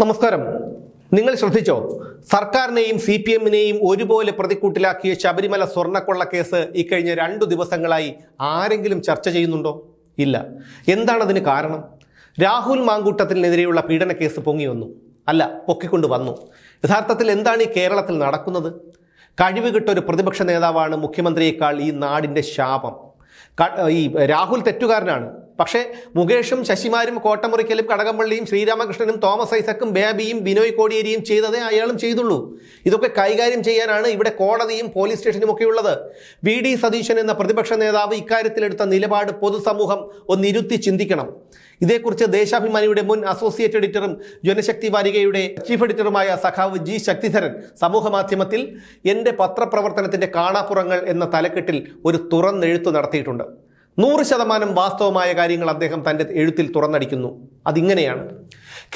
നമസ്കാരം. നിങ്ങൾ ശ്രദ്ധിച്ചോ? സർക്കാരിനെയും സി പി എമ്മിനെയും ഒരുപോലെ പ്രതിക്കൂട്ടിലാക്കിയ ശബരിമല സ്വർണക്കൊള്ള കേസ് ഇക്കഴിഞ്ഞ രണ്ടു ദിവസങ്ങളായി ആരെങ്കിലും ചർച്ച ചെയ്യുന്നുണ്ടോ? ഇല്ല. എന്താണതിന് കാരണം? രാഹുൽ മാങ്കൂട്ടത്തിനെതിരെയുള്ള പീഡന കേസ് പൊങ്ങി വന്നു. അല്ല പൊക്കിക്കൊണ്ട് വന്നു. യഥാർത്ഥത്തിൽ എന്താണ് ഈ കേരളത്തിൽ നടക്കുന്നത്? കഴിവുകിട്ട ഒരു പ്രതിപക്ഷ നേതാവാണ് മുഖ്യമന്ത്രിയേക്കാൾ ഈ നാടിന്റെ ശാപം. ഈ രാഹുൽ തെറ്റുകാരനാണ്. പക്ഷേ മുകേഷും ശശിമാരും കോട്ടമുറിക്കലും കടകംപള്ളിയും ശ്രീരാമകൃഷ്ണനും തോമസ് ഐസക്കും ബേബിയും ബിനോയ് കോടിയേരിയും ചെയ്തതേ അയാളും ചെയ്തുള്ളൂ. ഇതൊക്കെ കൈകാര്യം ചെയ്യാനാണ് ഇവിടെ കോടതിയും പോലീസ് സ്റ്റേഷനും ഒക്കെ ഉള്ളത്. വി ഡി സതീശൻ എന്ന പ്രതിപക്ഷ നേതാവ് ഇക്കാര്യത്തിലെടുത്ത നിലപാട് പൊതുസമൂഹം ഒന്നിരുത്തി ചിന്തിക്കണം. ഇതേക്കുറിച്ച് ദേശാഭിമാനിയുടെ മുൻ അസോസിയേറ്റ് എഡിറ്ററും ജനശക്തി വാരികയുടെ ചീഫ് എഡിറ്ററുമായ സഖാവ് ജി ശക്തിധരൻ സമൂഹ മാധ്യമത്തിൽ എന്റെ പത്രപ്രവർത്തനത്തിന്റെ കാണാപ്പുറങ്ങൾ എന്ന തലക്കെട്ടിൽ ഒരു തുറന്നെഴുത്ത് നടത്തിയിട്ടുണ്ട്. നൂറ് ശതമാനം വാസ്തവമായ കാര്യങ്ങൾ അദ്ദേഹം തന്റെ എഴുത്തിൽ തുറന്നടിക്കുന്നു. അതിങ്ങനെയാണ്.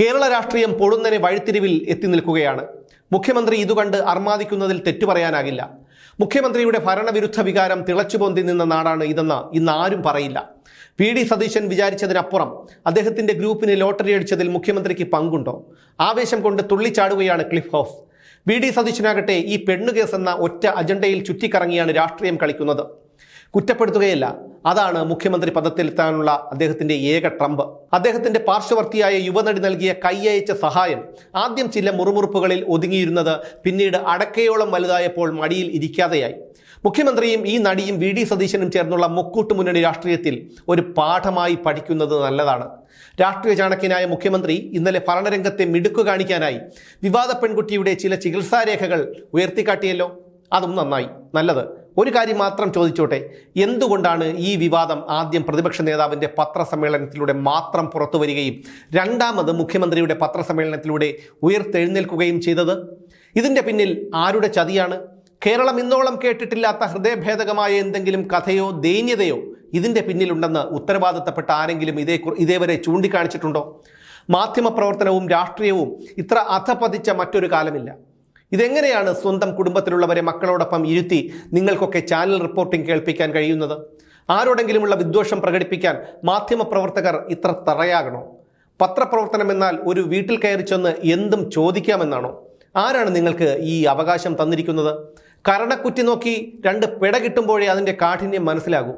കേരള രാഷ്ട്രീയം പൊടുന്നനെ വഴിത്തിരിവിൽ എത്തി നിൽക്കുകയാണ്. മുഖ്യമന്ത്രി ഇതുകണ്ട് അർമാദിക്കുന്നതിൽ തെറ്റു പറയാനാകില്ല. മുഖ്യമന്ത്രിയുടെ ഭരണവിരുദ്ധ വികാരം തിളച്ചുപൊന്തി നിന്ന നാടാണ് ഇതെന്ന് ഇന്ന് ആരും പറയില്ല. പി ഡി സതീശൻ വിചാരിച്ചതിനപ്പുറം അദ്ദേഹത്തിന്റെ ഗ്രൂപ്പിന് ലോട്ടറി അടിച്ചതിൽ മുഖ്യമന്ത്രിക്ക് പങ്കുണ്ടോ? ആവേശം കൊണ്ട് തുള്ളിച്ചാടുകയാണ് ക്ലിഫ് ഹൗസ്. വി ഡി സതീശനാകട്ടെ ഈ പെണ്ണുകേസ് എന്ന ഒറ്റ അജണ്ടയിൽ ചുറ്റിക്കറങ്ങിയാണ് രാഷ്ട്രീയം കളിക്കുന്നത്. കുറ്റപ്പെടുത്തുകയല്ല. അതാണ് മുഖ്യമന്ത്രി പദത്തിലെത്താനുള്ള അദ്ദേഹത്തിന്റെ ഏക ട്രംപ്. അദ്ദേഹത്തിന്റെ പാർശ്വവർത്തിയായ യുവനടി നൽകിയ കൈയയച്ച സഹായം ആദ്യം ചില മുറുമുറുപ്പുകളിൽ ഒതുങ്ങിയിരുന്നത് പിന്നീട് അടക്കയോളം വലുതായപ്പോൾ മടിയിൽ ഇരിക്കാതെയായി. മുഖ്യമന്ത്രിയും ഈ നടിയും വി ഡി സതീശനും ചേർന്നുള്ള മുക്കൂട്ട് മുന്നണി രാഷ്ട്രീയത്തിൽ ഒരു പാഠമായി പഠിക്കുന്നത് നല്ലതാണ്. രാഷ്ട്രീയ ചാണക്യനായ മുഖ്യമന്ത്രി ഇന്നലെ ഭരണരംഗത്തെ മിടുക്കു കാണിക്കാനായി വിവാദ പെൺകുട്ടിയുടെ ചില ചികിത്സാരേഖകൾ ഉയർത്തിക്കാട്ടിയല്ലോ. അതും നന്നായി. നല്ലത്. ഒരു കാര്യം മാത്രം ചോദിച്ചോട്ടെ. എന്തുകൊണ്ടാണ് ഈ വിവാദം ആദ്യം പ്രതിപക്ഷ നേതാവിന്റെ പത്രസമ്മേളനത്തിലൂടെ മാത്രം പുറത്തു വരികയും രണ്ടാമത് മുഖ്യമന്ത്രിയുടെ പത്രസമ്മേളനത്തിലൂടെ ഉയർത്തെഴുന്നേൽക്കുകയും ചെയ്തത്? ഇതിന്റെ പിന്നിൽ ആരുടെ ചതിയാണ്? കേരളം ഇന്നോളം കേട്ടിട്ടില്ലാത്ത ഹൃദയഭേദകമായ എന്തെങ്കിലും കഥയോ ദൈന്യതയോ ഇതിന്റെ പിന്നിലുണ്ടെന്ന് ഉത്തരവാദിത്തപ്പെട്ട ആരെങ്കിലും ഇതേ ഇതേവരെ ചൂണ്ടിക്കാണിച്ചിട്ടുണ്ടോ? മാധ്യമപ്രവർത്തനവും രാഷ്ട്രീയവും ഇത്ര അധപതിച്ച മറ്റൊരു കാലമില്ല. ഇതെങ്ങനെയാണ് സ്വന്തം കുടുംബത്തിലുള്ളവരെ മക്കളോടൊപ്പം ഇരുത്തി നിങ്ങൾക്കൊക്കെ ചാനൽ റിപ്പോർട്ടിംഗ് കേൾപ്പിക്കാൻ കഴിയുന്നത്? ആരോടെങ്കിലുമുള്ള വിദ്വേഷം പ്രകടിപ്പിക്കാൻ മാധ്യമപ്രവർത്തകർ ഇത്ര തറയാകണോ? പത്രപ്രവർത്തനം എന്നാൽ ഒരു വീട്ടിൽ കയറി ചെന്ന് എന്തും ചോദിക്കാമെന്നാണോ? ആരാണ് നിങ്ങൾക്ക് ഈ അവകാശം തന്നിരിക്കുന്നത്? കരണക്കുറ്റി നോക്കി രണ്ട് പിട കിട്ടുമ്പോഴേ അതിന്റെ കാഠിന്യം മനസ്സിലാകൂ.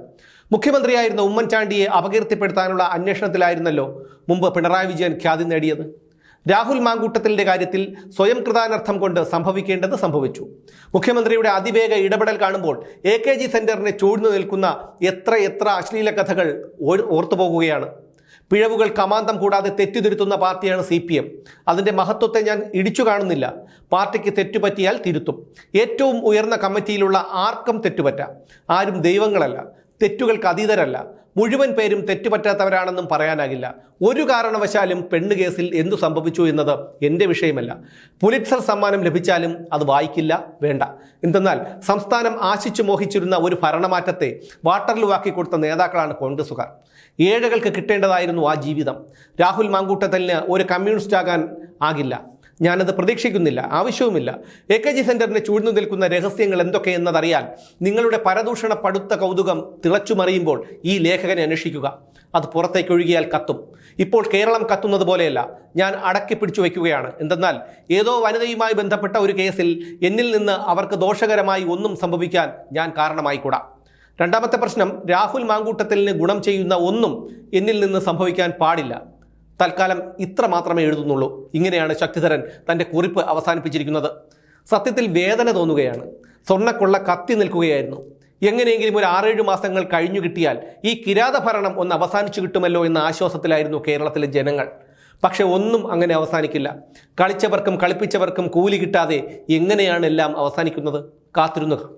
മുഖ്യമന്ത്രിയായിരുന്ന ഉമ്മൻചാണ്ടിയെ അപകീർത്തിപ്പെടുത്താനുള്ള അന്വേഷണത്തിലായിരുന്നല്ലോ മുമ്പ് പിണറായി വിജയൻ ഖ്യാതി നേടിയത്. രാഹുൽ മാങ്കൂട്ടത്തിലിന്റെ കാര്യത്തിൽ സ്വയം കൃതാനർത്ഥം കൊണ്ട് സംഭവിക്കേണ്ടത് സംഭവിച്ചു. മുഖ്യമന്ത്രിയുടെ അതിവേഗ ഇടപെടൽ കാണുമ്പോൾ എ കെ ജി സെന്ററിനെ ചൂഴ്ന്നു നിൽക്കുന്ന എത്ര എത്ര അശ്ലീല കഥകൾ ഓർ- ഓർത്തുപോകുകയാണ് പിഴവുകൾ കമാന്തം കൂടാതെ തെറ്റുതിരുത്തുന്ന പാർട്ടിയാണ് സി പി എം. അതിന്റെ മഹത്വത്തെ ഞാൻ ഇടിച്ചു കാണുന്നില്ല. പാർട്ടിക്ക് തെറ്റുപറ്റിയാൽ തിരുത്തും. ഏറ്റവും ഉയർന്ന കമ്മിറ്റിയിലുള്ള ആർക്കും തെറ്റുപറ്റാം. ആരും ദൈവങ്ങളല്ല. തെറ്റുകൾക്ക് അതീതരല്ല. മുഴുവൻ പേരും തെറ്റുപറ്റാത്തവരാണെന്നും പറയാനാകില്ല. ഒരു കാരണവശാലും പെണ്ണ് കേസിൽ എന്തു സംഭവിച്ചു എന്നത് എന്റെ വിഷയമല്ല. പുലിറ്റ്സർ സമ്മാനം ലഭിച്ചാലും അത് വായിക്കില്ല വേണ്ട. എന്തെന്നാൽ സംസ്ഥാനം ആശിച്ചു മോഹിച്ചിരുന്ന ഒരു ഭരണമാറ്റത്തെ വാട്ടറിലുവാക്കി കൊടുത്ത നേതാക്കളാണ് കോൺഗ്രസുകാർ ഏഴകൾക്ക് കിട്ടേണ്ടതായിരുന്നു ആ ജീവിതം. രാഹുൽ മാങ്കൂട്ടത്തലിന് ഒരു കമ്മ്യൂണിസ്റ്റ് ആകാൻ ആകില്ല. ഞാനത് പ്രതീക്ഷിക്കുന്നില്ല ആവശ്യവുമില്ല. എ കെ ജി സെന്ററിനെ ചൂഴ്ന്നു നിൽക്കുന്ന രഹസ്യങ്ങൾ എന്തൊക്കെയെന്നതറിയാൻ നിങ്ങളുടെ പരദൂഷണ പടുത്ത കൗതുകം തിളച്ചുമറിയുമ്പോൾ ഈ ലേഖകനെ അന്വേഷിക്കുക. അത് പുറത്തേക്ക് ഒഴുകിയാൽ കത്തും. ഇപ്പോൾ കേരളം കത്തുന്നത് പോലെയല്ല ഞാൻ അടക്കി പിടിച്ചു വയ്ക്കുകയാണ്. എന്തെന്നാൽ ഏതോ വനിതയുമായി ബന്ധപ്പെട്ട ഒരു കേസിൽ എന്നിൽ നിന്ന് അവർക്ക് ദോഷകരമായി ഒന്നും സംഭവിക്കാൻ ഞാൻ കാരണമായിക്കൂടാ. രണ്ടാമത്തെ പ്രശ്നം രാഹുൽ മാങ്കൂട്ടത്തിലിന് ഗുണം ചെയ്യുന്ന ഒന്നും എന്നിൽ നിന്ന് സംഭവിക്കാൻ പാടില്ല. തൽക്കാലം ഇത്ര മാത്രമേ എഴുതുന്നുള്ളൂ. ഇങ്ങനെയാണ് ശക്തിധരൻ തന്റെ കുറിപ്പ് അവസാനിപ്പിച്ചിരിക്കുന്നത്. സത്യത്തിൽ വേദന തോന്നുകയാണ്. സ്വർണക്കൊള്ള കത്തി നിൽക്കുകയായിരുന്നു. എങ്ങനെയെങ്കിലും ഒരു ആറേഴ് മാസങ്ങൾ കഴിഞ്ഞു കിട്ടിയാൽ ഈ കിരാത ഭരണം ഒന്ന് അവസാനിച്ചു കിട്ടുമല്ലോ എന്ന ആശ്വാസത്തിലായിരുന്നു കേരളത്തിലെ ജനങ്ങൾ. പക്ഷെ ഒന്നും അങ്ങനെ അവസാനിക്കില്ല. കളിച്ചവർക്കും കളിപ്പിച്ചവർക്കും കൂലി കിട്ടാതെ എങ്ങനെയാണ് എല്ലാം അവസാനിക്കുന്നത്? കാത്തിരുന്നുക